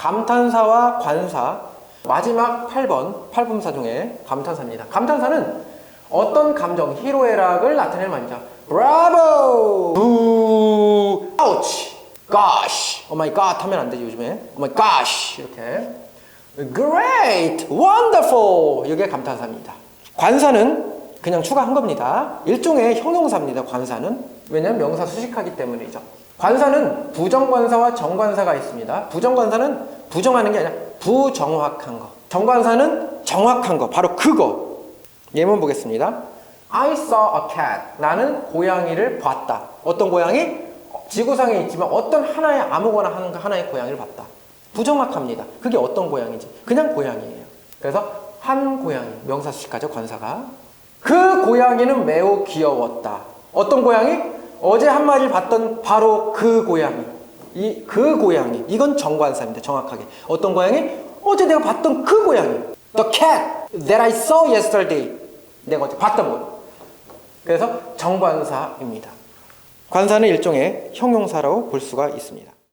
감탄사와 관사 마지막 8번 8분사 중에 감탄사입니다. 감탄사는 어떤 감정 희로애락을 나타낼 말이죠. 브라보! 부! 아우치! gosh! 오 마이 갓 하면 안 되지 요즘에. 오 마이 gosh! 이렇게. great! wonderful! 이게 감탄사입니다. 관사는 그냥 추가한 겁니다. 일종의 형용사입니다. 관사는. 왜냐하면 명사 수식하기 때문이죠. 관사는 부정관사와 정관사가 있습니다. 부정관사는 부정하는 게 아니라 부정확한 거. 정관사는 정확한 거. 바로 그거. 예문 보겠습니다. I saw a cat. 나는 고양이를 봤다. 어떤 고양이? 지구상에 있지만 어떤 하나의 아무거나 하는 하나의 고양이를 봤다. 부정확합니다. 그게 어떤 고양이지? 그냥 고양이에요. 그래서 한 고양이 명사 수식하죠 관사가. 그 고양이는 매우 귀여웠다. 어떤 고양이? 어제 한 마리를 봤던 바로 그 고양이. 이 그 고양이. 이건 정관사입니다. 정확하게. 어떤 고양이? 어제 내가 봤던 그 고양이. The cat that I saw yesterday. 내가 어제 봤던 거. 그래서 정관사입니다. 관사는 일종의 형용사라고 볼 수가 있습니다.